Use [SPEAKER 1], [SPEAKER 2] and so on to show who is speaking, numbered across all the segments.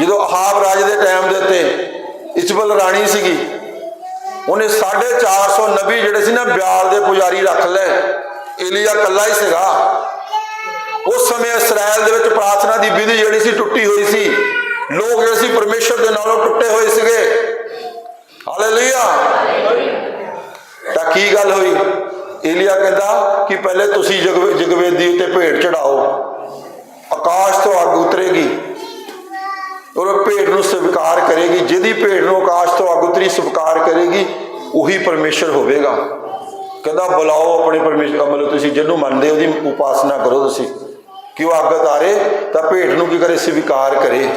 [SPEAKER 1] ਜਦੋਂ ਅਹਾਬ ਰਾਜ ਦੇ ਟਾਈਮ ਦੇ ਉੱਤੇ ਇਸਬਲ ਰਾਣੀ ਸੀਗੀ, ਉਹਨੇ 450 ਨਬੀ ਜਿਹੜੇ ਸੀ ਨਾ ਬਿਆਲ ਦੇ ਪੁਜਾਰੀ ਰੱਖ ਲਏ, ਏਲੀਆ ਕੱਲਾ ਹੀ ਸੀਗਾ। ਉਸ ਸਮੇਂ ਇਸਰਾਇਲ ਦੇ ਵਿੱਚ ਪ੍ਰਾਰਥਨਾ ਦੀ ਵਿਧੀ ਜਿਹੜੀ ਸੀ ਟੁੱਟੀ ਹੋਈ ਸੀ। ਲੋਕ ਜਿਹੜੇ ਸੀ ਪਰਮੇਸ਼ਰ ਦੇ ਨਾਲੋਂ ਟੁੱਟੇ ਹੋਏ ਸੀਗੇ। ਹਾਲੇਲੂਇਆ। ਤਾਂ ਕੀ ਗੱਲ ਹੋਈ? ਏਲੀਆ ਕਹਿੰਦਾ ਕਿ ਪਹਿਲੇ ਤੁਸੀਂ ਜਗਵੇ, ਜਗਵੇਦੀ ਉੱਤੇ ਭੇਟ ਚੜਾਓ। ਆਕਾਸ਼ ਤੋਂ ਅੱਗ ਉਤਰੇਗੀ। ਔਰ ਨੂੰ ਸਵੀਕਾਰ ਕਰੇਗੀ, ਜਿਹਦੀ ਭੇਟ ਨੂੰ ਆਕਾਸ਼ ਤੋਂ ਅੱਗ ਉਤਰੀ ਸਵੀਕਾਰ ਕਰੇਗੀ, ਉਹੀ ਪਰਮੇਸ਼ਰ ਹੋਵੇਗਾ। ਕਹਿੰਦਾ, ਬੁਲਾਓ ਆਪਣੇ ਪਰਮੇਸ਼ਰ, ਮਤਲਬ ਤੁਸੀਂ ਜਿਹਨੂੰ ਮੰਨਦੇ ਉਹਦੀ ਉਪਾਸਨਾ ਕਰੋ ਤੁਸੀਂ। ਕਿ ਉਹ ਅੱਗ ਤਾਰੇ? ਤਾਂ ਭੇਟ ਨੂੰ ਕੀ ਕਰੇ? ਸਵੀਕਾਰ ਕਰੇ।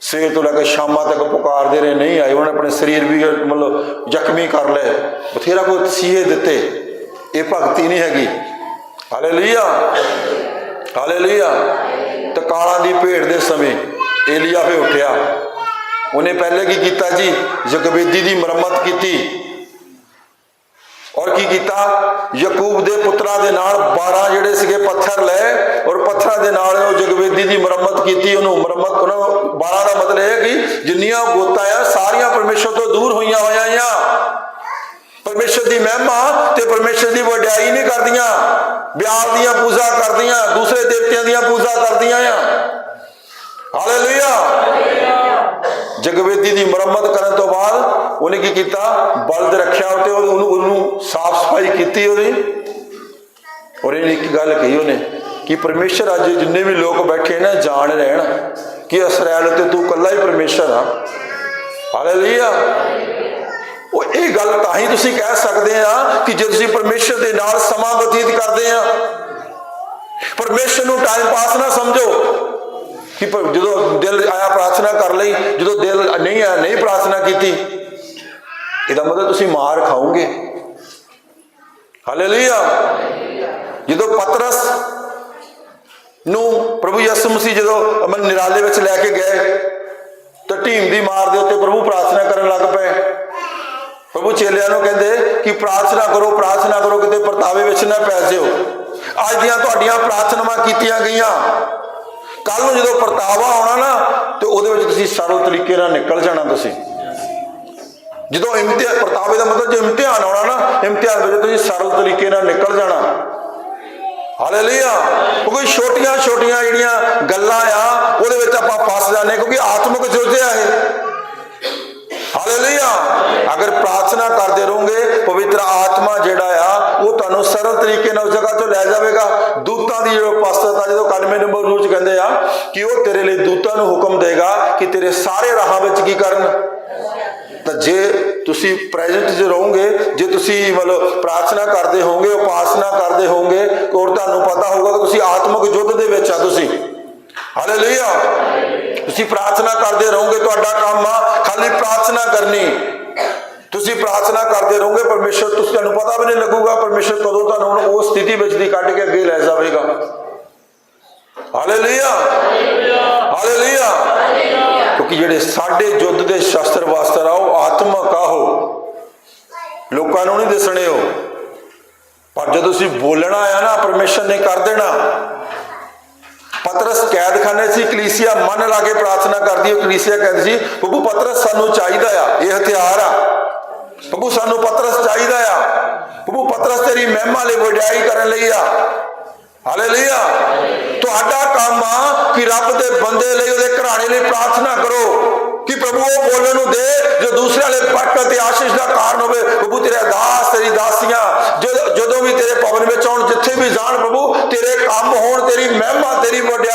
[SPEAKER 1] ਸਵੇਰ ਤੋਂ ਲੈ ਕੇ ਸ਼ਾਮਾਂ ਤੱਕ ਪੁਕਾਰਦੇ ਰਹੇ, ਨਹੀਂ ਆਏ, ਉਹਨੇ ਆਪਣੇ ਸਰੀਰ ਵੀ, ਮਤਲਬ, ਜ਼ਖਮੀ ਕਰ ਲਏ। ਬਥੇਰਾ ਕੋਈ ਤਸੀਹੇ ਦਿੱਤੇ। ਇਹ ਭਗਤੀ ਨਹੀਂ ਹੈਗੀ। ਹਾਲੇਲੂਇਆ। ਹਾਲੇਲੂਇਆ। ਤੇ ਕਾਲਾਂ ਦੀ ਭੇਡ ਦੇ ਸਮੇਂ ਏਲੀਆ ਫੇ ਉੱਠਿਆ। ਉਹਨੇ ਪਹਿਲੇ ਕੀ ਕੀਤਾ ਜੀ? ਜਗਵੇਦੀ ਦੀ ਮੁਰੰਮਤ ਕੀਤੀ। ਔਰ ਕੀ ਕੀਤਾ? ਯਕੂਬ ਦੇ ਪੁੱਤਰਾਂ ਦੇ ਨਾਲ 12 ਜਿਹੜੇ ਸੀਗੇ ਪੱਥਰ ਲਏ ਔਰ ਪੱਥਰਾਂ ਦੇ ਨਾਲ ਉਹ ਜਗਵੇਦੀ ਦੀ ਮੁਰੰਮਤ ਕੀਤੀ। ਉਹਨੂੰ ਮੁਰੰਮਤ ਉਹਨਾਂ 12 ਦਾ ਮਤਲਬ ਇਹ ਕਿ ਜਿੰਨੀਆਂ ਗੋਤਾਂ ਆ, ਸਾਰੀਆਂ ਪਰਮੇਸ਼ਰ ਤੋਂ ਦੂਰ ਹੋਈਆਂ ਹੋਈਆਂ ਆ। ਪਰਮੇਸ਼ਰ ਦੀ ਮਹਿਮਾ ਤੇ ਪਰਮੇਸ਼ਰ ਦੀ ਵਡਿਆਈ ਨਹੀਂ ਕਰਦੀਆਂ। ਬਿਆਲ ਦੀਆਂ ਪੂਜਾ ਕਰਦੀਆਂ, ਦੂਸਰੇ ਦੇਵਤਿਆਂ ਦੀਆਂ ਪੂਜਾ ਕਰਦੀਆਂ ਆ। ਹਾਲੇਲੂਇਆ। ਜਗਵੇਦੀ ਦੀ ਮੁਰੰਮਤ ਕਰਨ ਤੋਂ ਬਾਅਦ ਉਹਨੇ ਕੀ ਕੀਤਾ? ਬਲਦ ਰੱਖਿਆ ਉੱਤੇ ਉਹਨੂੰ ਉਹਨੂੰ ਸਾਫ਼ ਸਫ਼ਾਈ ਕੀਤੀ ਉਹਦੀ। ਔਰ ਇਹ ਇੱਕ ਗੱਲ ਕਹੀ ਉਹਨੇ ਕਿ ਪਰਮੇਸ਼ਰ ਅੱਜ ਜਿੰਨੇ ਵੀ ਲੋਕ ਬੈਠੇ ਨੇ, ਜਾਣ ਰਹਿਣ ਕਿ ਇਸਰਾਇਲ ਤੇ ਤੂੰ ਇਕੱਲਾ ਹੀ ਪਰਮੇਸ਼ਰ ਆ। ਹਾਲੇਲੂਇਆ। ਉਹ ਇਹ ਗੱਲ ਤਾਂ ਹੀ ਤੁਸੀਂ ਕਹਿ ਸਕਦੇ ਆ ਕਿ ਜੇ ਤੁਸੀਂ ਪਰਮੇਸ਼ਰ ਦੇ ਨਾਲ ਸਮਾਂ ਬਤੀਤ ਕਰਦੇ ਆ, ਪਰਮੇਸ਼ਰ ਨੂੰ ਟਾਈਮ ਪਾਸ ਨਾ ਸਮਝੋ। ਕਿ ਜਦੋਂ ਦਿਲ ਆਇਆ ਪ੍ਰਾਰਥਨਾ ਕਰ ਲਈ, ਜਦੋਂ ਦਿਲ ਨਹੀਂ ਆਇਆ, ਨਹੀਂ ਪ੍ਰਾਰਥਨਾ ਕੀਤੀ, ਇਹਦਾ ਮਤਲਬ ਤੁਸੀਂ ਮਾਰ ਖਾਓਗੇ। ਹਾਲੇਲੂਇਆ। ਜਦੋਂ ਪਤਰਸ ਨੂੰ ਪ੍ਰਭੂ ਯਿਸੂ ਮਸੀਹ ਜਦੋਂ ਅਮਨ ਨਿਰਾਲੇ ਵਿੱਚ ਲੈ ਕੇ ਗਏ, ਤਾਂ ਢੀਮ ਦੀ ਮਾਰ ਦੇ ਉੱਤੇ ਪ੍ਰਭੂ ਪ੍ਰਾਰਥਨਾ ਕਰਨ ਲੱਗ ਪਏ। ਪ੍ਰਭੂ ਚੇਲਿਆਂ ਨੂੰ ਕਹਿੰਦੇ ਕਿ ਪ੍ਰਾਰਥਨਾ ਕਰੋ ਪ੍ਰਾਰਥਨਾ ਕਰੋ, ਕਿਤੇ ਪਰਤਾਵੇ ਵਿੱਚ ਨਾ ਪੈ ਜਿਓ। ਅੱਜ ਦੀਆਂ ਤੁਹਾਡੀਆਂ ਪ੍ਰਾਰਥਨਾਵਾਂ ਕੀਤੀਆਂ ਗਈਆਂ। ਕੱਲ ਨੂੰ ਜਦੋਂ ਪਰਤਾਵਾ ਆਉਣਾ ਨਾ, ਤੇ ਉਹਦੇ ਵਿੱਚ ਤੁਸੀਂ ਸਰਲ ਤਰੀਕੇ ਨਾਲ ਨਿਕਲ ਜਾਣਾ ਤੁਸੀਂ। ਜਦੋਂ ਇਮਤਿਹਾਨ, ਪਰਤਾਵੇ ਦਾ ਮਤਲਬ ਜੇ ਇਮਤਿਹਾਨ ਆਉਣਾ ਨਾ, ਇਮਤਿਹਾਨ ਵਿੱਚ ਤੁਸੀਂ ਸਰਲ ਤਰੀਕੇ ਨਾਲ ਨਿਕਲ ਜਾਣਾ। ਹਾਲੇਲੂਇਆ। ਕੋਈ ਛੋਟੀਆਂ ਛੋਟੀਆਂ ਜਿਹੜੀਆਂ ਗੱਲਾਂ ਆ, ਉਹਦੇ ਵਿੱਚ ਆਪਾਂ ਫਸ ਜਾਂਦੇ ਕਿਉਂਕਿ ਆਤਮਿਕ ਜੋਜੇ ਆ ਇਹ। ਹਾਲੇਲੂਇਆ ਅਗਰ ਪ੍ਰਾਰਥਨਾ ਕਰਦੇ ਰਹੋਗੇ, ਪਵਿੱਤਰ ਆਤਮਾ ਜਿਹੜਾ ਆ, ਉਹ ਤੁਹਾਨੂੰ ਸਰਲ ਤਰੀਕੇ ਨਾਲ ਉਸ ਜਗ੍ਹਾ ਤੋਂ ਲੈ ਜਾਵੇਗਾ। ਦੂਤਾਂ ਦੀ ਜੋ ਉਪਸਥਿਤ ਜਦੋਂ 91 ਨੰਬਰ ਰੂਲ ਕਹਿੰਦੇ ਆ, ਕਿ ਉਹ ਤੇਰੇ ਲਈ ਦੂਤਾਂ ਨੂੰ ਹੁਕਮ ਦੇਗਾ ਕਿ ਤੇਰੇ ਸਾਰੇ ਰਾਹਾਂ ਵਿੱਚ ਕੀ ਕਰਨ। ਤਾਂ ਜੇ ਤੁਸੀਂ ਪ੍ਰੈਜ਼ੈਂਟ 'ਚ ਰਹੋਗੇ, ਜੇ ਤੁਸੀਂ ਮਤਲਬ ਪ੍ਰਾਰਥਨਾ ਕਰਦੇ ਹੋਵੋਗੇ, ਉਪਾਸਨਾ ਕਰਦੇ ਹੋਵੋਗੇ ਔਰ ਤੁਹਾਨੂੰ ਪਤਾ ਹੋਊਗਾ ਕਿ ਤੁਸੀਂ ਆਤਮਿਕ ਯੁੱਧ ਦੇ ਵਿੱਚ ਆ ਤੁਸੀਂ। ਹਾਲੇਲੂਇਆ ਤੁਸੀਂ ਪ੍ਰਾਰਥਨਾ ਕਰਦੇ ਰਹੋਗੇ, ਤੁਹਾਡਾ ਕੰਮ ਆ, ਖਾਲੀ ਪ੍ਰਾਰਥਨਾ ਕਰਨੀ। ਤੁਸੀਂ ਪ੍ਰਾਰਥਨਾ ਕਰਦੇ ਰਹੋਗੇ, ਪਰਮੇਸ਼ਰ ਤੁਸੀਂ, ਤੁਹਾਨੂੰ ਪਤਾ ਵੀ ਨਹੀਂ ਲੱਗੂਗਾ, ਪਰਮੇਸ਼ਰ ਕਦੋਂ ਤੁਹਾਨੂੰ ਉਸ ਸਥਿਤੀ ਵਿੱਚ ਦੀ ਕੱਢ ਕੇ ਅੱਗੇ ਲੈ ਜਾਵੇਗਾ। ਹਾਲੇਲੂਇਆ ਹਾਲੇਲੂਇਆ ਕਿਉਂਕਿ ਜਿਹੜੇ ਸਾਡੇ ਯੁੱਧ ਦੇ ਸ਼ਸਤਰ ਵਾਸਤਰ ਆ, ਉਹ ਆਤਮਕ ਆ ਲੋਕਾਂ ਨੂੰ ਨਹੀਂ ਦਿਸਣੇ ਹੋ ਪਰ ਜਦੋਂ ਤੁਸੀਂ ਬੋਲਣਾ ਆ ਨਾ, ਪਰਮੇਸ਼ਰ ਨੇ ਕਰ ਦੇਣਾ। ਪਤਰਸ ਕੈਦਖਾਨੇ ਸੀ ਕਲੀਸਿਆ ਮਨ ਲਾ ਕੇ ਪ੍ਰਾਰਥਨਾ ਕਰਦੀ ਉਹ ਕਲੀਸਿਆ ਕਹਿੰਦੀ ਸੀ ਪ੍ਰਭੂ ਪਤਰਸ ਸਾਨੂੰ ਚਾਹੀਦਾ ਆ ਇਹ ਹਥਿਆਰ ਆ ਪ੍ਰਭੂ ਸਾਨੂੰ ਪਤਰਸ ਚਾਹੀਦਾ ਆ ਪ੍ਰਭੂ ਪਤਰਸ ਤੇਰੀ ਮਹਿਮਾ ਲਈ ਵਡਿਆਈ ਕਰਨ ਲਈ ਆ ਹਾਲੇਲੂਇਆ ਤੁਹਾਡਾ ਕੰਮ ਆ ਕਿ ਰੱਬ ਦੇ ਬੰਦੇ ਲਈ ਉਹਦੇ ਘਰਾਣੇ ਲਈ ਪ੍ਰਾਰਥਨਾ ਕਰੋ ਕਿ ਪ੍ਰਭੂ ਉਹ ਬੋਲਣ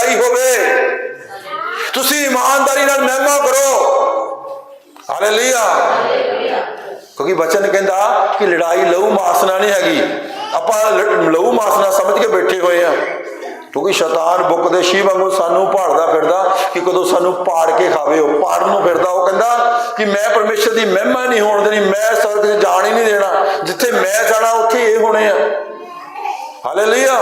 [SPEAKER 1] ਤੇਰੀ ਹੋਵੇ। ਤੁਸੀਂ ਇਮਾਨਦਾਰੀ ਨਾਲ ਮਹਿਮਾ ਕਰੋ। ਹਾਲੇਲੂਇਆ। ਕਿਉਂਕਿ ਬਚਨ ਕਹਿੰਦਾ ਕਿ ਲੜਾਈ ਲਹੂ ਮਾਸਨਾ ਨਹੀਂ ਹੈਗੀ। ਆਪਾਂ ਲਹੂ ਮਾਸਨਾ ਸਮਝ ਕੇ ਬੈਠੇ ਹੋਏ ਆ। ਕਿਉਂਕਿ ਸ਼ੈਤਾਨ ਬੁੱਕ ਦੇ ਸ਼ੀ ਵਾਂਗੂ ਸਾਨੂੰ ਭਾੜਦਾ ਫਿਰਦਾ ਕਿ ਕਦੋਂ ਸਾਨੂੰ ਪਾੜ ਕੇ ਖਾਵੇ। ਉਹ ਪਾੜਨ ਨੂੰ ਫਿਰਦਾ। ਉਹ ਕਹਿੰਦਾ ਕਿ ਮੈਂ ਪਰਮੇਸ਼ਰ ਦੀ ਮਹਿਮਾ ਨਹੀਂ ਹੋਣ ਦੇਣੀ। ਮੈਂ ਸਵਰਗ 'ਚ ਜਾਣ ਹੀ ਨਹੀਂ ਦੇਣਾ। ਜਿੱਥੇ ਮੈਂ ਜਾਣਾ, ਉੱਥੇ ਇਹ ਹੋਣੇ ਆ। ਹਾਲੇਲੂਇਆ।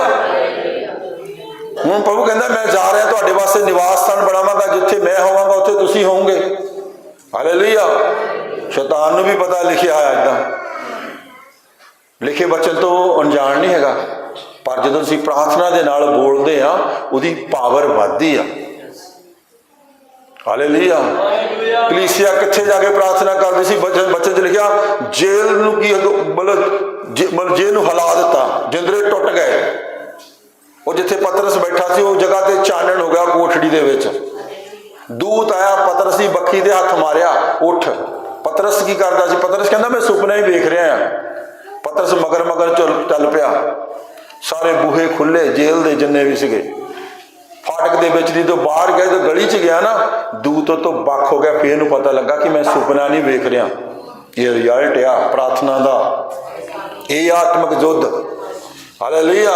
[SPEAKER 1] ਹੁਣ ਪ੍ਰਭੂ ਕਹਿੰਦਾ, ਮੈਂ ਜਾ ਰਿਹਾ ਤੁਹਾਡੇ ਵਾਸਤੇ ਨਿਵਾਸ ਸਥਾਨ ਬਣਾਵਾਂਗਾ, ਜਿੱਥੇ ਮੈਂ ਹੋਵਾਂਗਾ, ਉੱਥੇ ਤੁਸੀਂ ਹੋਵੋਗੇ। ਹਾਲੇਲੂਇਆ ਸ਼ੈਤਾਨ ਨੂੰ ਵੀ ਪਤਾ ਲਿਖਿਆ ਆ ਇਦਾਂ। ਲਿਖੇ ਬਚਨ ਤੋਂ ਅਣਜਾਣ ਨਹੀਂ ਹੈਗਾ। ਪਰ ਜਦੋਂ ਅਸੀਂ ਪ੍ਰਾਰਥਨਾ ਦੇ ਨਾਲ ਬੋਲਦੇ ਆ ਉਹਦੀ ਪਾਵਰ ਵੱਧਦੀ ਆ। ਹਾਲੇਲੂਇਆ ਕਲੀਸਿਆ ਕਿੱਥੇ ਜਾ ਕੇ ਪ੍ਰਾਰਥਨਾ ਕਰਦੀ ਸੀ? ਬਚਨ ਬਚਨ ਚ ਲਿਖਿਆ, ਜੇਲ੍ਹ ਨੂੰ ਕੀ ਮਤਲਬ ਜੇ- ਮਤਲਬ ਜੇਲ੍ਹ ਨੂੰ ਹਲਾ ਦਿੱਤਾ, ਜਿੰਦਰੇ ਟੁੱਟ ਗਏ। ਉਹ ਜਿੱਥੇ ਪਤਰਸ ਬੈਠਾ ਸੀ, ਉਹ ਜਗ੍ਹਾ ਤੇ ਚਾਨਣ ਹੋ ਗਿਆ ਕੋਠੜੀ ਦੇ ਵਿੱਚ। ਦੂਤ ਆਇਆ, ਪਤਰਸ ਦੀ ਬੱਖੀ ਤੇ ਹੱਥ ਮਾਰਿਆ, ਉੱਠ। ਪਤਰਸ ਕੀ ਕਰਦਾ ਸੀ? ਪਤਰਸ ਕਹਿੰਦਾ, ਮੈਂ ਸੁਪਨਾ ਹੀ ਵੇਖ ਰਿਹਾ ਆ ਪਤਰਸ ਮਗਰ ਮਗਰ ਚੱਲ ਚੱਲ ਪਿਆ। ਸਾਰੇ ਬੂਹੇ ਖੁੱਲੇ ਜੇਲ੍ਹ ਦੇ ਜਿੰਨੇ ਵੀ ਸੀਗੇ। ਫਾਟਕ ਦੇ ਵਿੱਚ ਦੀ ਬਾਹਰ ਗਏ ਤੇ ਗਲੀ 'ਚ ਗਿਆ ਨਾ, ਦੂਤ ਤੋਂ ਵੱਖ ਹੋ ਗਿਆ। ਫੇਰ ਨੂੰ ਪਤਾ ਲੱਗਾ ਕਿ ਮੈਂ ਸੁਪਨਾ ਨਹੀਂ ਵੇਖ ਰਿਹਾ। ਇਹ ਰਿਜ਼ਲਟ ਆ ਪ੍ਰਾਰਥਨਾ ਦਾ। ਇਹ ਆਤਮਿਕ ਯੁੱਧ। ਹਾਲੇਲੂਇਆ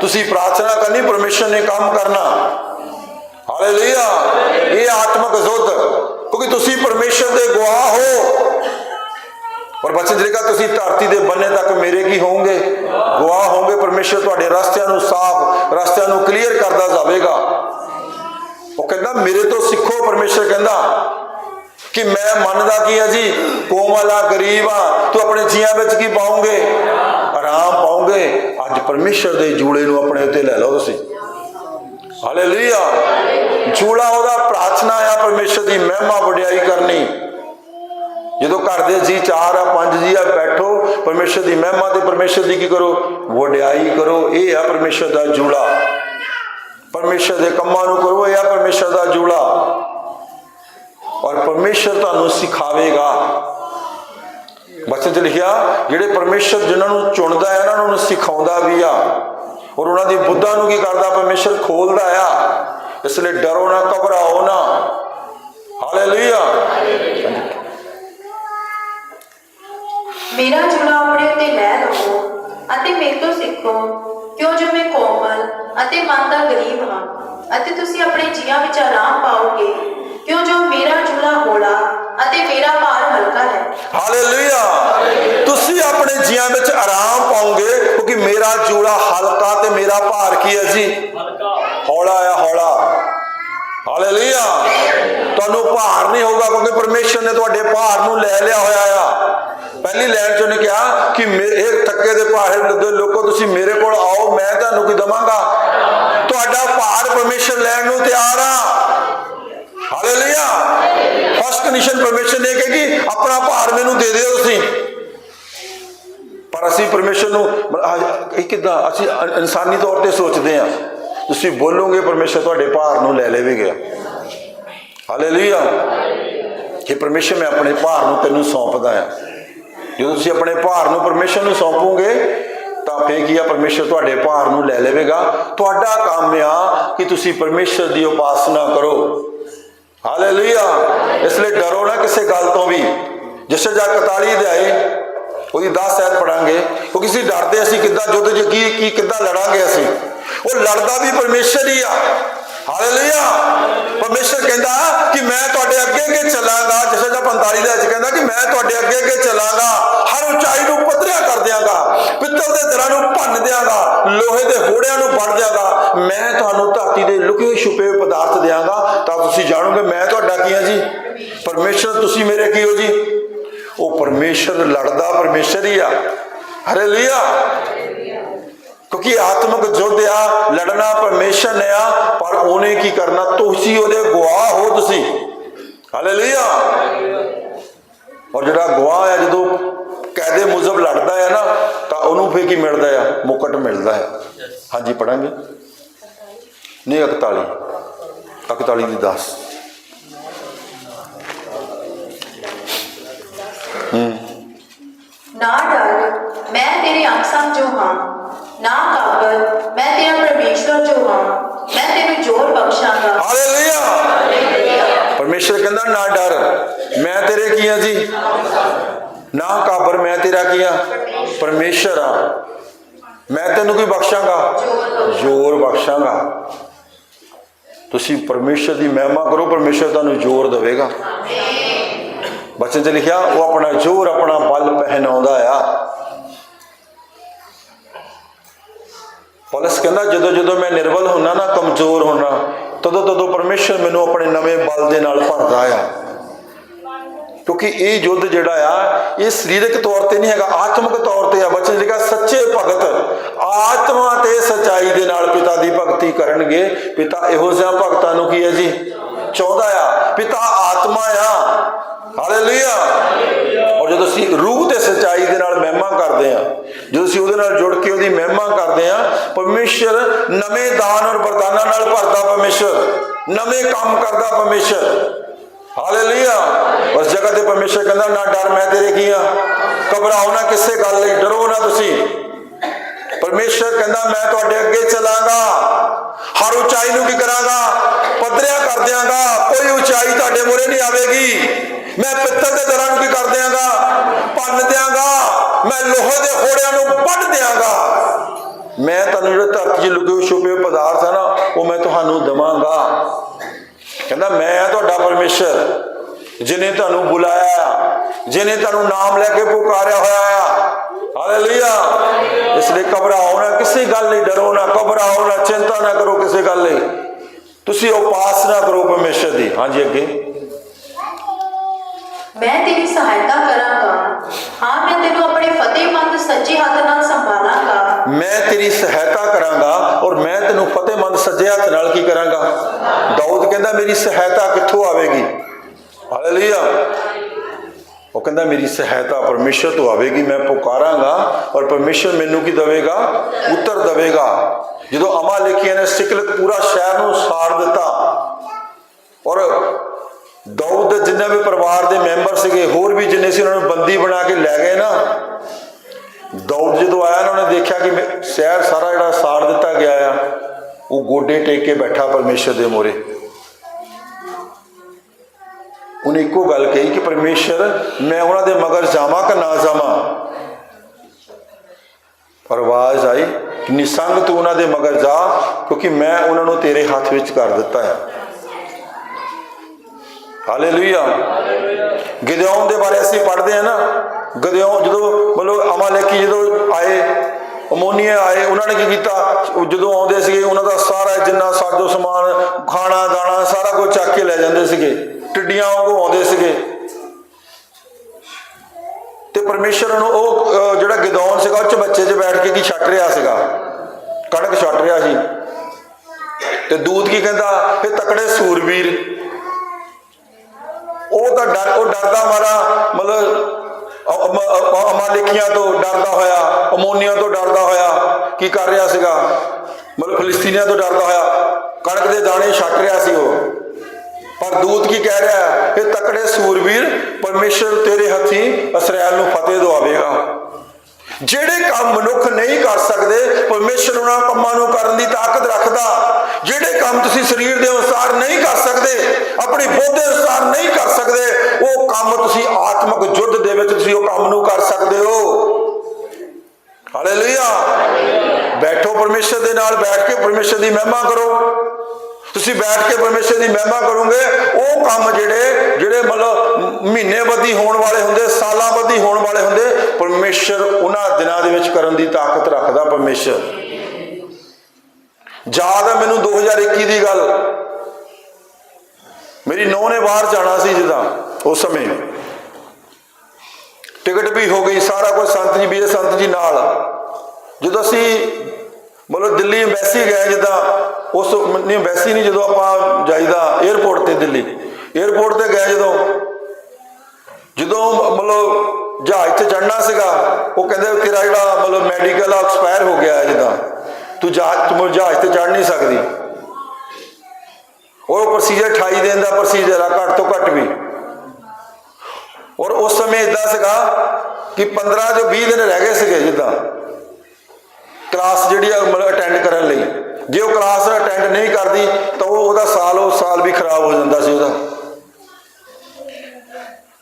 [SPEAKER 1] ਤੁਸੀਂ ਪ੍ਰਾਰਥਨਾ ਕਰਨੀ, ਪਰਮੇਸ਼ਰ ਨੇ ਕੰਮ ਕਰਨਾ। ਹਾਲੇਲੂਇਆ ਇਹ ਆਤਮਿਕ ਯੁੱਧ ਕਿਉਂਕਿ ਤੁਸੀਂ ਪਰਮੇਸ਼ਰ ਦੇ ਗਵਾਹ ਹੋ। ਪਰ ਬਚਨ ਜੇਗਾ ਤੁਸੀਂ ਧਰਤੀ ਦੇ ਬੰਨੇ ਤੱਕ ਮੇਰੇ ਕੀ ਹੋਵੋਗੇ? ਗਵਾਹ ਹੋਵੋਗੇ, ਪਰਮੇਸ਼ਰ ਤੁਹਾਡੇ ਰਸਤਿਆਂ ਨੂੰ ਸਾਫ਼, ਰਸਤਿਆਂ ਨੂੰ ਕਲੀਅਰ ਕਰਦਾ ਜਾਵੇਗਾ। ਉਹ ਕਹਿੰਦਾ, ਮੇਰੇ ਤੋਂ ਸਿੱਖੋ, ਪਰਮੇਸ਼ਰ ਕਹਿੰਦਾ। ਕਿ ਮੈਂ ਮੰਨਦਾ ਕੀ ਆ ਜੀ? ਕੋਮਲ ਆ ਗਰੀਬ ਆ, ਤੂੰ ਆਪਣੇ ਜੀਆਂ ਵਿੱਚ ਕੀ ਪਾਉਂਗੇ? ਆਰਾਮ ਪਾਉਂਗੇ ਅੱਜ ਪਰਮੇਸ਼ਰ ਦੇ ਜੂੜੇ ਨੂੰ ਆਪਣੇ ਉੱਤੇ ਲੈ ਲਓ ਤੁਸੀਂ। ਹਾਲੇਲੂਇਆ ਜੂੜਾ ਉਹਦਾ ਪ੍ਰਾਰਥਨਾ ਆ, ਪਰਮੇਸ਼ਰ ਦੀ ਮਹਿਮਾ ਵਡਿਆਈ ਕਰਨੀ। ਜਦੋਂ ਘਰ ਦੇ ਜੀ ਚਾਰ ਆ, ਪੰਜ ਜੀ ਆ, ਬੈਠੋ, ਪਰਮੇਸ਼ਰ ਦੀ ਮਹਿਮਾ ਤੇ ਪਰਮੇਸ਼ਰ ਦੀ ਕੀ ਕਰੋ? ਵਡਿਆਈ ਕਰੋ। ਇਹ ਆ ਪਰਮੇਸ਼ਰ ਦਾ ਜੂੜਾ। ਪਰਮੇਸ਼ਰ ਦੇ ਕੰਮਾਂ ਨੂੰ ਕਰੋ, ਇਹ ਆ ਪਰਮੇਸ਼ਰ ਦਾ ਜੂੜਾ। ਔਰ ਪਰਮੇਸ਼ਰ ਤੁਹਾਨੂੰ ਸਿਖਾਵੇਗਾ। ਬਚਨ ਚ ਲਿਖਿਆ, ਜਿਹੜੇ ਪਰਮੇਸ਼ਰ ਜਿਨ੍ਹਾਂ ਨੂੰ ਚੁਣਦਾ ਹੈ ਨਾ ਨੂੰ ਸਿਖਾਉਂਦਾ ਵੀ ਆ। ਔਰ ਉਹਨਾਂ ਦੀ ਬੁੱਧਾਂ ਨੂੰ ਕੀ ਕਰਦਾ? ਪਰਮੇਸ਼ਰ ਖੋਲਦਾ ਆ। ਇਸ ਲਈ ਡਰੋ ਨਾ, ਘਬਰਾਓ ਨਾ। ਹਾਲੇਲੂਇਆ
[SPEAKER 2] ਮੇਰਾ ਜੁੜਾ ਆਪਣੇ ਉੱਤੇ ਲੈ ਲਵੋ ਅਤੇ ਮੇਰੇ ਤੋਂ ਸਿੱਖੋ। ਕਿਉਂ? ਜੋ ਮੈਂ ਕੋਮਲ ਅਤੇ ਮਨ ਗਰੀਬ ਹਾਂ ਅਤੇ ਤੁਸੀਂ ਆਪਣੇ ਜੀਆਂ ਵਿੱਚ ਆਰਾਮ ਪਾਓਗੇ। ਮੇਰਾ ਭਾਰ
[SPEAKER 1] ਕੀ ਹੈ ਜੀ? ਹੌਲਾ ਆ, ਹੌਲਾ। ਹਾਲੇਲੂਇਆ। ਤੁਹਾਨੂੰ ਭਾਰ ਨਹੀਂ ਹੋਊਗਾ ਕਿਉਂਕਿ ਪਰਮੇਸ਼ਰ ਨੇ ਤੁਹਾਡੇ ਭਾਰ ਨੂੰ ਲੈ ਲਿਆ ਹੋਇਆ ਆ। ਪਹਿਲੀ ਲਾਈਨ ਚ ਉਹਨੇ ਕਿਹਾ ਕਿ ਮੇ- ਥੱਕੇ ਦੇ ਭਾਰੇ ਦੇ, ਲੋਕੋ, ਤੁਸੀਂ ਮੇਰੇ ਕੋਲ ਆਓ, ਮੈਂ ਤੁਹਾਨੂੰ ਕੀ ਦਵਾਂਗਾ? ਤੁਹਾਡਾ ਭਾਰ ਪਰਮੇਸ਼ਰ ਲੈਣ ਨੂੰ ਤਿਆਰ ਆ। ਹਾਲੇਲੂਇਆ। ਫਸਟ ਕੰਡੀਸ਼ਨ ਪਰਮੇਸ਼ਰ ਨੇ ਕਿਹਾ ਕਿ ਆਪਣਾ ਭਾਰ ਮੈਨੂੰ ਦੇ ਦਿਓ ਤੁਸੀਂ। ਅਸੀਂ ਪਰਮੇਸ਼ਰ ਨੂੰ ਇਹ ਕਿਦਾਂ? ਅਸੀਂ ਇਨਸਾਨੀ ਤੌਰ ਤੇ ਸੋਚਦੇ ਆ ਤੁਸੀਂ ਬੋਲੋਗੇ ਪਰਮੇਸ਼ਰ ਤੁਹਾਡੇ ਭਾਰ ਨੂੰ ਲੈ ਲਵੇਗਾ ਹਾਲੇਲੂਇਆ ਕਿ ਪਰਮੇਸ਼ਰ ਮੈਂ ਆਪਣੇ ਭਾਰ ਨੂੰ ਤੈਨੂੰ ਸੌਂਪਦਾ ਆ ਜਦੋਂ ਤੁਸੀਂ ਆਪਣੇ ਭਾਰ ਨੂੰ ਪਰਮੇਸ਼ਰ ਨੂੰ ਸੌਂਪੋਗੇ, ਤਾਂ ਫੇਰ ਕੀ ਆ? ਪਰਮੇਸ਼ਰ ਤੁਹਾਡੇ ਭਾਰ ਨੂੰ ਲੈ ਲਵੇਗਾ। ਤੁਹਾਡਾ ਕੰਮ ਆ ਕਿ ਤੁਸੀਂ ਪਰਮੇਸ਼ਰ ਦੀ ਉਪਾਸਨਾ ਕਰੋ। ਹਾਲੇਲੂਇਆ ਇਸ ਲਈ ਡਰੋ ਨਾ ਕਿਸੇ ਗੱਲ ਤੋਂ ਵੀ। ਜਿਸ ਜਾ 41 ਦੇ ਆਏ ਉਹਦੀ 10 ਐਤ ਪੜਾਂਗੇ। ਕਿਉਂਕਿ ਅਸੀਂ ਡਰਦੇ ਅਸੀਂ ਕਿੱਦਾਂ ਯੁੱਧ ਚ ਕੀ ਕੀ ਕਿੱਦਾਂ ਲੜਾਂਗੇ ਅਸੀਂ? ਉਹ ਲੜਦਾ ਵੀ ਪਰਮੇਸ਼ਰ ਹੀ ਆ। ਹਾਲੇਲੂਇਆ। ਪਰਮੇਸ਼ਰ ਕਹਿੰਦਾ ਕਿ ਮੈਂ ਤੁਹਾਡੇ ਅੱਗੇ ਅੱਗੇ ਚੱਲਾਂਗਾ। ਜਿਸ ਜਾ 45 ਦੇ ਵਿੱਚ ਕਹਿੰਦਾ ਕਿ ਮੈਂ ਤੁਹਾਡੇ ਅੱਗੇ ਅੱਗੇ ਚੱਲਾਂਗਾ। ਹਰ ਉਚਾਈ ਨੂੰ ਪੱਧਰਿਆ ਕਰ ਦਿਆਂਗਾ। ਪਿੱਤਲ ਦੇ ਦਰਾਂ ਨੂੰ ਭੰਨ ਦਿਆਂਗਾ। ਲੋਹੇ ਦੇ ਹੋੜਿਆਂ ਨੂੰ ਵੱਢ ਦਿਆਂਗਾ। ਮੈਂ ਤੁਹਾਨੂੰ ਧਰਤੀ ਦੇ ਲੁਕੇ ਛੁਪੇ ਪਦਾਰਥ ਦਿਆਂਗਾ। ਤਾਂ ਤੁਸੀਂ ਜਾਣੋਗੇ ਮੈਂ ਤੁਹਾਡਾ ਕੀ ਹਾਂ ਜੀ? ਪਰਮੇਸ਼ਰ, ਤੁਸੀਂ ਮੇਰੇ ਕੀ ਹੋ ਜੀ? ਉਹ ਪਰਮੇਸ਼ਰ ਲੜਦਾ ਪਰਮੇਸ਼ਰ ਹੀ ਆ। ਹਾਲੇਲੂਇਆ ਕਿਉਂਕਿ ਆਤਮਿਕ ਯੁੱਧ ਆ ਲੜਨਾ ਪਰਮੇਸ਼ਰ ਨੇ ਆ ਪਰ ਉਹਨੇ ਕੀ ਕਰਨਾ? ਤੁਸੀਂ ਉਹਦੇ ਗਵਾਹ ਹੋ ਤੁਸੀਂ। ਹਾਲੇਲੂਇਆ ਔਰ ਜਿਹੜਾ ਗਵਾਹ ਆ ਜਦੋਂ ਕਾਇਦੇ ਮੁਜਬ ਲੜਦਾ ਹੈ ਨਾ ਤਾਂ ਉਹਨੂੰ ਫੇਰ ਕੀ ਮਿਲਦਾ ਆ? ਮੁਕਟ ਮਿਲਦਾ ਹੈ ਹਾਂਜੀ ਪੜਾਂਗੇ ਨਹੀਂ 41 41 ਦੀ 10
[SPEAKER 2] ਨਾ ਡਰ ਮੈਂ ਤੇਰੇ ਅੰਗ ਜੋ ਹਾਂ। ਨਾ ਕਾਬਰ ਮੈਂ ਤੇਰਾ ਪਰਮੇਸ਼ਵਰ ਜੋ ਹਾਂ। ਮੈਂ ਤੈਨੂੰ ਜੋਰ ਬਖਸ਼ਾਂਗਾ।
[SPEAKER 1] ਹਾਲੇਲੂਇਆ ਪਰਮੇਸ਼ਰ ਕਹਿੰਦਾ ਨਾ ਡਰ ਮੈਂ ਤੇਰੇ ਕੀ ਆ ਜੀ? ਨਾ ਕਾਬਰ ਮੈਂ ਤੇਰਾ ਕੀ ਆ? ਪਰਮੇਸ਼ਰ ਆ। ਮੈਂ ਤੈਨੂੰ ਕੀ ਬਖਸ਼ਾਂਗਾ? ਜ਼ੋਰ ਬਖਸ਼ਾਂਗਾ। ਤੁਸੀਂ ਪਰਮੇਸ਼ਰ ਦੀ ਮਹਿਮਾ ਕਰੋ ਪਰਮੇਸ਼ਰ ਤੁਹਾਨੂੰ ਜ਼ੋਰ ਦੇਵੇਗਾ। ਬਚਨ 'ਚ ਲਿਖਿਆ, ਉਹ ਆਪਣਾ ਜ਼ੋਰ, ਆਪਣਾ ਬਲ ਪਹਿਨਾਉਂਦਾ ਆ। ਪੌਲਸ ਕਹਿੰਦਾ, ਜਦੋਂ ਜਦੋਂ ਮੈਂ ਨਿਰਬਲ ਹੁੰਨਾ ਨਾ, ਕਮਜ਼ੋਰ ਹੁੰਨਾ ਤਦੋਂ ਤਦੋਂ ਪਰਮੇਸ਼ਰ ਮੈਨੂੰ ਆਪਣੇ ਨਵੇਂ ਬਲ ਦੇ ਨਾਲ ਭਰਦਾ ਆ। ਕਿਉਂਕਿ ਇਹ ਯੁੱਧ ਜਿਹੜਾ ਆ, ਇਹ ਸਰੀਰਕ ਤੌਰ ਤੇ ਨਹੀਂ ਹੈਗਾ, ਆਤਮਿਕ ਤੌਰ ਤੇ ਆ। ਬਚਨ ਲਿਖਿਆ, ਸੱਚੇ ਭਗਤ, ਆਤਮਾ ਤੇ ਸਚਾਈ ਦੇ ਨਾਲ ਪਿਤਾ ਦੀ ਭਗਤੀ ਕਰਨਗੇ। ਪਿਤਾ ਇਹੋ ਜਿਹਾ ਭਗਤਾਂ ਨੂੰ ਕੀ ਹੈ ਜੀ? ਚਾਹੁੰਦਾ ਆ। ਪਿਤਾ ਆਤਮਾ ਆ। ਹਾਲੇਲੂਇਆ। ਔਰ ਜਦੋਂ ਅਸੀਂ ਰੂਹ ਤੇ ਸਚਾਈ ਦੇ ਨਾਲ ਮਹਿਮਾ ਕਰਦੇ ਆ ਜਦੋਂ ਅਸੀਂ ਉਹਦੇ ਨਾਲ ਜੁੜ ਕੇ ਉਹਦੀ ਮਹਿਮਾ ਕਰਦੇ ਆ ਪਰਮੇਸ਼ਰ ਨਵੇਂ ਦਾਨ ਔਰ ਵਰਦਾਨਾਂ ਨਾਲ ਭਰਦਾ ਪਰਮੇਸ਼ਰ। ਨਵੇਂ ਕੰਮ ਕਰਦਾ ਪਰਮੇਸ਼ਰ। ਹਾਲੇਲੂਇਆ। ਉਸ ਜਗ੍ਹਾ ਤੇ ਪਰਮੇਸ਼ਰ ਕਹਿੰਦਾ, ਨਾ ਡਰ, ਮੈਂ ਤੇਰੇ ਕੀ ਆ? ਘਬਰਾਓ ਨਾ ਕਿਸੇ ਗੱਲ ਲਈ, ਡਰੋ ਨਾ ਤੁਸੀਂ। ਪਰਮੇਸ਼ਰ ਕਹਿੰਦਾ, ਮੈਂ ਤੁਹਾਡੇ ਅੱਗੇ ਚੱਲਾਂਗਾ। ਹਰ ਉਚਾਈ ਨੂੰ ਕੀ ਕਰਾਂਗਾ? ਪੱਧਰਿਆ ਕਰ ਦਿਆਂਗਾ। ਕੋਈ ਉਚਾਈ ਤੁਹਾਡੇ ਮੂਹਰੇ ਨਹੀਂ ਆਵੇਗੀ। ਮੈਂ ਪਿੱਤਲ ਦੇ ਦਰਾਂ ਨੂੰ ਕੀ ਕਰ ਦਿਆਂਗਾ ਭੰਨ ਦਿਆਂਗਾ, ਮੈਂ ਲੋਹੇ ਦੇ ਹੋੜਿਆਂ ਨੂੰ ਵੱਢ ਦਿਆਂਗਾ। ਮੈਂ ਤੁਹਾਨੂੰ ਜਿਹੜੇ ਧਰਤੀ 'ਚ ਲੁਕੇ ਛੁਪੇ ਪਦਾਰਥ ਆ ਨਾ, ਉਹ ਮੈਂ ਤੁਹਾਨੂੰ ਦਵਾਂਗਾ। ਕਹਿੰਦਾ, ਮੈਂ ਤੁਹਾਡਾ ਪਰਮੇਸ਼ਰ, ਜਿਨੇ ਤੁਹਾਨੂੰ ਬੁਲਾਇਆ ਜਿਨੇ ਤੁਹਾਨੂੰ ਨਾਮ ਲੈ ਕੇ ਪੁਕਾਰਿਆ ਹੋਇਆ ਆ। ਹਾਲੇਲੂਇਆ। ਇਸ ਲਈ ਘਬਰਾਓ ਨਾ, ਕਿਸੇ ਗੱਲ ਲਈ ਡਰੋ ਨਾ, ਘਬਰਾਓ ਨਾ, ਚਿੰਤਾ ਨਾ ਕਰੋ ਕਿਸੇ ਗੱਲ ਲਈ। ਤੁਸੀਂ ਉਪਾਸਨਾ ਕਰੋ ਪਰਮੇਸ਼ਰ ਦੀ। ਹਾਂਜੀ, ਅੱਗੇ।
[SPEAKER 2] ਮੈਂ ਤੇਰੀ ਸਹਾਇਤਾ ਕਰਾਂਗਾ। ਹਾਂ, ਮੈਂ ਤੈਨੂੰ ਆਪਣੇ ਫਤਿਹਮੰਦ ਸੱਜੇ ਹੱਥ ਨਾਲ ਸੰਭਾਲਾਂਗਾ।
[SPEAKER 1] ਮੈਂ ਤੇਰੀ ਸਹਾਇਤਾ ਕਰਾਂਗਾ ਔਰ ਮੈਂ ਤੈਨੂੰ ਫਤਿਹਮੰਦ ਸੱਜੇ ਹੱਥ ਨਾਲ ਕੀ ਕਰਾਂਗਾ? ਦਾਊਦ ਕਹਿੰਦਾ, ਮੇਰੀ ਸਹਾਇਤਾ ਕਿੱਥੋਂ ਆਵੇਗੀ? ਹਾਲੇਲੂਇਆ ਉਹ ਕਹਿੰਦਾ, ਮੇਰੀ ਸਹਾਇਤਾ ਪਰਮੇਸ਼ਰ ਤੋਂ ਆਵੇਗੀ, ਮੈਂ ਪੁਕਾਰਾਂਗਾ ਔਰ ਪਰਮੇਸ਼ਰ ਮੈਨੂੰ ਕੀ ਦੇਵੇਗਾ? ਉੱਤਰ ਦੇਵੇਗਾ। ਜਦੋਂ ਅਮਾਲੇਕੀਆਂ ਨੇ ਸਿਕਲਕ ਪੂਰਾ ਸ਼ਹਿਰ ਨੂੰ ਸਾੜ ਦਿੱਤਾ ਔਰ ਜਿੰਨਾ ਵੀ ਪਰਿਵਾਰ ਦੇ ਮੈਂਬਰ ਸੀਗੇ, ਹੋਰ ਵੀ ਜਿੰਨੇ ਸੀ, ਉਹਨਾਂ ਨੂੰ ਬੰਦੀ ਬਣਾ ਕੇ ਲੈ ਗਏ ਨਾ। ਦੌੜ ਜਦੋਂ ਆਇਆ ਨਾ, ਉਹਨੇ ਦੇਖਿਆ ਕਿ ਸ਼ਹਿਰ ਸਾਰਾ ਜਿਹੜਾ ਸਾੜ ਦਿੱਤਾ ਗਿਆ ਆ, ਉਹ ਗੋਡੇ ਟੇਕ ਕੇ ਬੈਠਾ ਪਰਮੇਸ਼ਰ ਦੇ ਮੋਰੇ। ਉਹਨੇ ਇੱਕੋ ਗੱਲ ਕਹੀ ਕਿ ਪਰਮੇਸ਼ਰ, ਮੈਂ ਉਹਨਾਂ ਦੇ ਮਗਰ ਜਾਵਾਂ ਕਿ ਨਾ ਜਾਵਾਂ? ਪਰ ਆਵਾਜ਼ ਆਈ ਨਿਸੰਗ ਤੂੰ ਉਹਨਾਂ ਦੇ ਮਗਰ ਜਾ, ਕਿਉਂਕਿ ਮੈਂ ਉਹਨਾਂ ਨੂੰ ਤੇਰੇ ਹੱਥ ਵਿੱਚ ਕਰ ਦਿੱਤਾ ਹੈ ਹਾਲੇਲੂਇਆ। ਗਿਦਿਓਨ ਦੇ ਬਾਰੇ ਅਸੀਂ ਪੜ੍ਹਦੇ ਹਾਂ ਨਾ। ਗਿਦਿਓਨ ਜਦੋਂ ਮਤਲਬ ਅਮਾਲੇਕੀ ਜਦੋਂ ਆਏ, ਅਮੋਨੀਆ ਆਏ, ਉਹਨਾਂ ਨੇ ਕੀ ਕੀਤਾ? ਜਦੋਂ ਆਉਂਦੇ ਸੀਗੇ, ਉਹਨਾਂ ਦਾ ਸਾਰਾ ਜਿੰਨਾ ਸਾਜੋ ਸਮਾਨ, ਖਾਣਾ, ਦਾਣਾ, ਸਾਰਾ ਕੁਝ ਚੱਕ ਕੇ ਲੈ ਜਾਂਦੇ ਸੀਗੇ। ਟਿੱਡੀਆਂ ਉਹ ਆਉਂਦੇ ਸੀਗੇ। ਤੇ ਪਰਮੇਸ਼ਰ ਨੂੰ ਉਹ ਜਿਹੜਾ ਗਿਦੌਨ ਸੀਗਾ, ਉਹ ਚ ਬੱਚੇ 'ਚ ਬੈਠ ਕੇ ਕੀ ਛੱਟ ਰਿਹਾ ਸੀਗਾ? ਕਣਕ ਛੱਟ ਰਿਹਾ ਸੀ। ਤੇ ਦੂਤ ਕੀ ਕਹਿੰਦਾ? ਇਹ ਤਕੜੇ ਸੂਰਬੀਰ। ਤਾਂ ਡਰ, ਉਹ ਡਰਦਾ ਮਾਰਾ ਮਤਲਬ ਅ- ਤੋਂ ਡਰਦਾ ਹੋਇਆ, ਅਮੋਨੀਆਂ ਤੋਂ ਡਰਦਾ ਹੋਇਆ, ਕੀ ਕਰ ਰਿਹਾ ਸੀਗਾ? ਮਤਲਬ ਫਿਲਿਸਤੀਨੀਆਂ ਤੋਂ ਡਰਦਾ ਹੋਇਆ, ਕਣਕ ਦੇ ਦਾਣੇ ਛੱਟ ਰਿਹਾ ਸੀ ਉਹ। ਪਰ ਦੂਤ ਕੀ ਕਹਿ ਰਿਹਾ? ਹੈ ਇਹ ਤਕੜੇ ਸੂਰਬੀਰ, ਪਰਮੇਸ਼ਰ ਤੇਰੇ ਹੱਥੀ ਇਸਰਾਇਲ ਨੂੰ ਫਤਿਹ ਦਵਾਵੇਗਾ ਜਿਹੜੇ ਕੰਮ ਮਨੁੱਖ ਨਹੀਂ ਕਰ ਸਕਦੇ, ਪਰਮੇਸ਼ਰ ਉਹਨਾਂ ਕੰਮਾਂ ਨੂੰ ਕਰਨ ਦੀ ਤਾਕਤ ਰੱਖਦਾ। ਜਿਹੜੇ ਕੰਮ ਤੁਸੀਂ ਸਰੀਰ ਦੇ ਅਨੁਸਾਰ ਨਹੀਂ ਕਰ ਸਕਦੇ, ਆਪਣੀ ਬੁੱਧ ਦੇ ਅਨੁਸਾਰ ਬੈਠੋ ਪਰਮੇਸ਼ਰ ਦੇ ਨਾਲ ਬੈਠ ਕੇ ਪਰਮੇਸ਼ਰ ਦੀ ਮਹਿਮਾ ਕਰੋ। ਤੁਸੀਂ ਬੈਠ ਕੇ ਪਰਮੇਸ਼ਰ ਦੀ ਮਹਿਮਾ ਕਰੋਗੇ, ਉਹ ਕੰਮ ਜਿਹੜੇ ਜਿਹੜੇ ਮਤਲਬ ਮਹੀਨੇ ਹੋਣ ਵਾਲੇ ਹੁੰਦੇ, ਸਾਲਾਂ ਹੋਣ ਵਾਲੇ ਹੁੰਦੇ, ਪਰਮੇਸ਼ਰ ਉਹਨਾਂ ਦਿਨਾਂ ਦੇ ਵਿੱਚ ਕਰਨ ਦੀ ਤਾਕਤ ਰੱਖਦਾ ਪਰਮੇਸ਼ਰ। ਯਾਦ ਹੈ ਮੈਨੂੰ 2021 ਦੀ ਗੱਲ। ਮੇਰੀ ਨੌਂ ਨੇ ਬਾਹਰ ਜਾਣਾ ਸੀ ਜਿੱਦਾਂ, ਉਸ ਸਮੇਂ। ਟਿਕਟ ਵੀ ਹੋ ਗਈ, ਸਾਰਾ ਕੁਝ ਸੰਤ ਜੀ ਵੀ ਸੰਤ ਜੀ ਨਾਲ। ਜਦੋਂ ਅਸੀਂ ਮਤਲਬ ਦਿੱਲੀ ਐਮਬੈਸੀ ਗਏ ਜਿੱਦਾਂ, ਉਸ ਨਹੀਂ ਐਮਬੈਸੀ ਨਹੀਂ ਜਦੋਂ ਆਪਾਂ ਜਾਈਦਾ 에어ਪੋਰਟ ਤੇ ਦਿੱਲੀ। 에어ਪੋਰਟ ਤੇ ਗਏ ਜਦੋਂ ਜਦੋਂ ਮਤਲਬ ਜਹਾਜ਼ ਤੇ ਚੜਨਾ ਸੀਗਾ, ਉਹ ਕਹਿੰਦੇ ਤੇਰਾ ਜਿਹੜਾ ਮਤਲਬ ਮੈਡੀਕਲ ਐਕਸਪਾਇਰ ਹੋ ਗਿਆ ਹੈ ਜਿੱਦਾਂ। ਤੂੰ ਜਹਾਜ਼ ਤੂੰ ਜਹਾਜ਼ ਤੇ ਚੜ ਨਹੀਂ ਸਕਦੀ। ਉਹ ਪ੍ਰੋਸੀਜਰ 28 ਦਿਨ ਦਾ ਪ੍ਰੋਸੀਜਰ ਆ, ਘੱਟ ਤੋਂ ਘੱਟ ਵੀ। ਔਰ ਉਸ ਸਮੇਂ ਇਦਾਂ ਸੀਗਾ ਕਿ 15 ਤੋਂ 20 ਦਿਨ ਰਹਿ ਗਏ ਸੀਗੇ ਜਿੱਦਾਂ। ਕਲਾਸ ਜਿਹੜੀ ਆ ਮਤਲਬ ਅਟੈਂਡ ਕਰਨ ਲਈ। ਜੇ ਉਹ ਕਲਾਸ ਅਟੈਂਡ ਨਹੀਂ ਕਰਦੀ, ਤਾਂ ਉਹ ਉਹਦਾ ਸਾਲ, ਉਹ ਸਾਲ ਵੀ ਖਰਾਬ ਹੋ ਜਾਂਦਾ ਸੀ ਉਹਦਾ।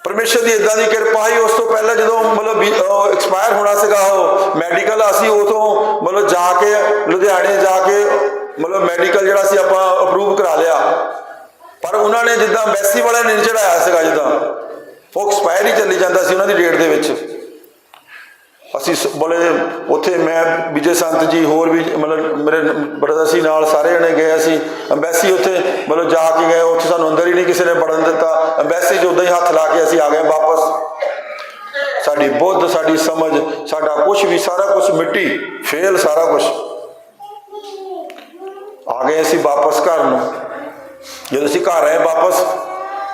[SPEAKER 1] ਪਰਮੇਸ਼ਰ ਦੀ ਇਦਾਂ ਦੀ ਕਿਰਪਾ ਹੀ ਉਸ ਤੋਂ ਪਹਿਲਾਂ ਜਦੋਂ ਮਤਲਬ ਐਕਸਪਾਇਰ ਹੋਣਾ ਸੀਗਾ ਉਹ ਮੈਡੀਕਲ ਅਸੀਂ ਉਥੋਂ ਮਤਲਬ ਜਾ ਕੇ, ਲੁਧਿਆਣੇ ਜਾ ਕੇ ਮਤਲਬ ਮੈਡੀਕਲ ਜਿਹੜਾ ਸੀ, ਆਪਾਂ ਅਪਰੂਵ ਕਰਾ ਲਿਆ। ਪਰ ਉਹਨਾਂ ਨੇ ਜਿੱਦਾਂ ਐਮਬੈਸੀ ਵਾਲਿਆਂ ਨੇ ਨਹੀਂ ਚੜਾਇਆ ਸੀਗਾ ਜਿੱਦਾਂ। ਉਹ ਐਕਸਪਾਇਰ ਹੀ ਚੱਲੀ ਜਾਂਦਾ ਸੀ ਉਹਨਾਂ ਦੀ ਡੇਟ ਦੇ ਵਿੱਚ। ਅਸੀਂ ਸ- ਬੜੇ ਉੱਥੇ ਮੈਂ, ਵਿਜੇ ਸੰਤ ਜੀ ਹੋਰ ਵੀ ਮਤਲਬ ਮੇਰੇ ਬ੍ਰਦਰ ਸੀ ਨਾਲ ਸਾਰੇ ਜਣੇ ਗਏ ਅਸੀਂ ਅੰਬੈਸੀ ਉੱਥੇ ਮਤਲਬ ਜਾ ਕੇ ਗਏ, ਉੱਥੇ ਸਾਨੂੰ ਅੰਦਰ ਹੀ ਨਹੀਂ ਕਿਸੇ ਨੇ ਵੜਨ ਦਿੱਤਾ ਅੰਬੈਸੀ 'ਚ ਉਦਾਂ ਹੀ ਹੱਥ ਲਾ ਕੇ ਅਸੀਂ ਆ ਗਏ ਵਾਪਸ। ਸਾਡੀ ਬੁੱਧ, ਸਾਡੀ ਸਮਝ, ਸਾਡਾ ਕੁਝ ਵੀ, ਸਾਰਾ ਕੁਝ ਮਿੱਟੀ, ਫੇਲ ਸਾਰਾ ਕੁਝ ਆ ਗਏ ਅਸੀਂ ਵਾਪਸ ਘਰ ਨੂੰ। ਜਦੋਂ ਅਸੀਂ ਘਰ ਆਏ ਵਾਪਸ,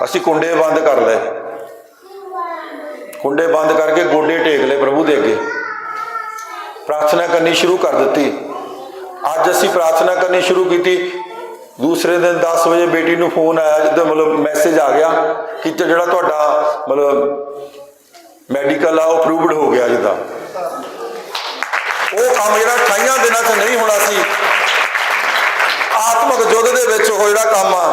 [SPEAKER 1] ਅਸੀਂ ਕੁੰਡੇ ਬੰਦ ਕਰ ਲਏ। ਕੁੰਡੇ ਬੰਦ ਕਰਕੇ ਗੋਡੇ ਟੇਕ ਲਏ ਪ੍ਰਭੂ ਦੇ ਅੱਗੇ। ਪ੍ਰਾਰਥਨਾ ਕਰਨੀ ਸ਼ੁਰੂ ਕਰ ਦਿੱਤੀ। ਅੱਜ ਅਸੀਂ ਪ੍ਰਾਰਥਨਾ ਕਰਨੀ ਸ਼ੁਰੂ ਕੀਤੀ। ਦੂਸਰੇ ਦਿਨ 10 ਵਜੇ ਬੇਟੀ ਨੂੰ ਫੋਨ ਆਇਆ, ਜਿੱਦਾਂ ਮਤਲਬ ਮੈਸੇਜ ਆ ਗਿਆ ਕਿ ਜਿਹੜਾ ਤੁਹਾਡਾ ਮਤਲਬ ਮੈਡੀਕਲ ਆ, ਉਹ ਅਪਰੂਵਡ ਹੋ ਗਿਆ ਜਿੱਦਾਂ। ਉਹ ਕੰਮ ਜਿਹੜਾ 28 ਦਿਨਾਂ 'ਚ ਨਹੀਂ ਹੋਣਾ ਸੀ। ਆਤਮਿਕ ਯੁੱਧ ਦੇ ਵਿੱਚ ਉਹ ਜਿਹੜਾ ਕੰਮ ਆ,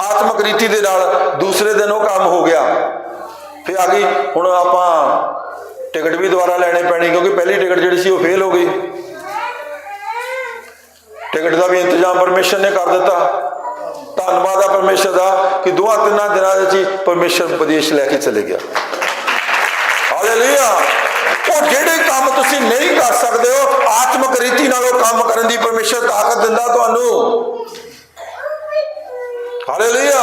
[SPEAKER 1] ਆਤਮਿਕ ਰੀਤੀ ਦੇ ਨਾਲ ਦੂਸਰੇ ਦਿਨ ਉਹ ਕੰਮ ਹੋ ਗਿਆ। ਫਿਰ ਆ ਗਈ। ਹੁਣ ਆਪਾਂ ਟਿਕਟ ਵੀ ਦੁਬਾਰਾ ਲੈਣੇ ਪੈਣੀ ਕਿਉਂਕਿ ਪਹਿਲੀ ਟਿਕਟ ਜਿਹੜੀ ਸੀ ਉਹ ਫੇਲ ਹੋ ਗਈ। ਟਿਕਟ ਦਾ ਵੀ ਇੰਤਜ਼ਾਮ ਪਰਮੇਸ਼ਰ ਨੇ ਕਰ ਦਿੱਤਾ। ਧੰਨਵਾਦ ਆ ਪਰਮੇਸ਼ਰ ਦਾ ਕਿ ਦੋਹਾਂ ਤਿੰਨਾਂ ਦਿਨਾਂ ਵਿੱਚ ਹੀ ਪਰਮੇਸ਼ਰ ਵਿਦੇਸ਼ ਲੈ ਕੇ ਚਲੇ ਗਿਆ। ਹਾਲੇਲੂਇਆ ਉਹ ਜਿਹੜੇ ਕੰਮ ਤੁਸੀਂ ਨਹੀਂ ਕਰ ਸਕਦੇ ਹੋ, ਆਤਮਿਕ ਰੀਤੀ ਨਾਲ ਉਹ ਕੰਮ ਕਰਨ ਦੀ ਪਰਮੇਸ਼ਰ ਤਾਕਤ ਦਿੰਦਾ ਤੁਹਾਨੂੰ। ਹਾਲੇਲੂਇਆ